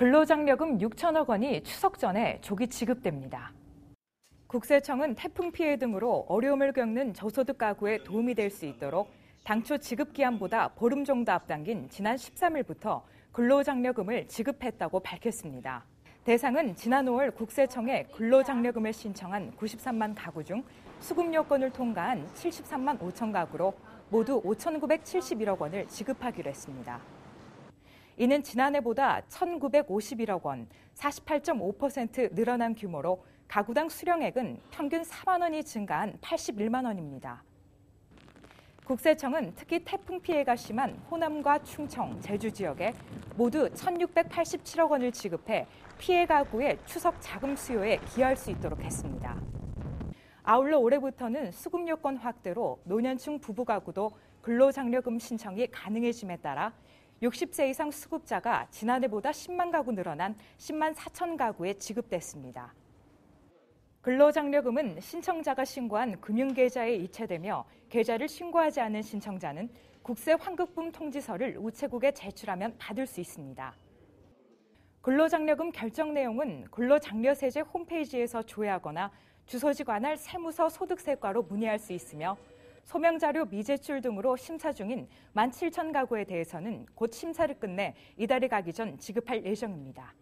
근로장려금 6천억 원이 추석 전에 조기 지급됩니다. 국세청은 태풍 피해 등으로 어려움을 겪는 저소득 가구에 도움이 될 수 있도록 당초 지급 기한보다 보름 정도 앞당긴 지난 13일부터 근로장려금을 지급했다고 밝혔습니다. 대상은 지난 5월 국세청에 근로장려금을 신청한 93만 가구 중 수급 요건을 통과한 73만 5천 가구로 모두 5,971억 원을 지급하기로 했습니다. 이는 지난해보다 1,951억 원, 48.5% 늘어난 규모로 가구당 수령액은 평균 4만 원이 증가한 81만 원입니다. 국세청은 특히 태풍 피해가 심한 호남과 충청, 제주 지역에 모두 1,687억 원을 지급해 피해 가구의 추석 자금 수요에 기여할 수 있도록 했습니다. 아울러 올해부터는 수급 요건 확대로 노년층 부부 가구도 근로장려금 신청이 가능해짐에 따라 60세 이상 수급자가 지난해보다 10만 가구 늘어난 10만 4천 가구에 지급됐습니다. 근로장려금은 신청자가 신고한 금융계좌에 이체되며 계좌를 신고하지 않은 신청자는 국세 환급분 통지서를 우체국에 제출하면 받을 수 있습니다. 근로장려금 결정 내용은 근로장려세제 홈페이지에서 조회하거나 주소지 관할 세무서 소득세과로 문의할 수 있으며 소명자료 미제출 등으로 심사 중인 17,000 가구에 대해서는 곧 심사를 끝내 이달이 가기 전 지급할 예정입니다.